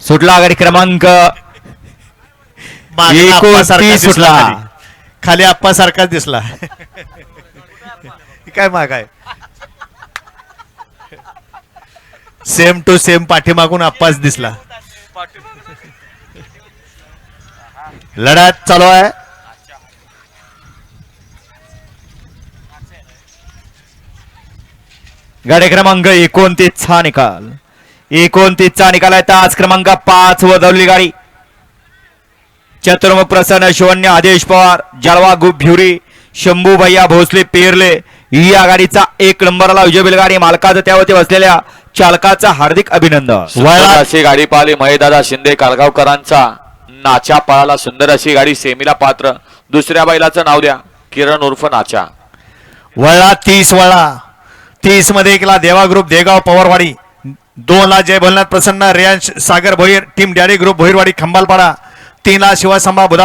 सुटला आघाडी क्रमांक मागला एकोणतीस आप्पासारखा दिसला सुटला. खाली. खाली आप्पा सारखाच दिसला. हे काय माग आहे? सेम टू सेम पाठीमागून आप्पाच दिसला. लढत चालू आहे. गाडी क्रमांक एकोणतीस चा निकाल. एकोणतीस चा निकाल आहे. तास क्रमांक पाच वदवली गाडी. चतुर्मुख प्रसन्न शिवन्य आदेश पवार जळवा गुप भिवरी शंभू भैया भोसले पेरले. या गाडीचा एक नंबरला विजय बैलगाडी. मालकाचं त्यावरती बसलेल्या चालकाचं हार्दिक अभिनंदन. अशी गाडी पाहिली. महेदादा शिंदे काळगावकरांचा नाच्या पळाला. सुंदर अशी गाडी सेमीला पात्र. दुसऱ्या बैलाचं नाव द्या. किरण उर्फ नाचा. वळला तीस वळला तीसमध्ये एकला देवा ग्रुप देगाव पवारवाडी. दोनला Jai Bholanath Prasanna Riyansh Sagar Bhoir team daddy group Bhoirwadi Khambalpada तीनला Shivsambha बुधा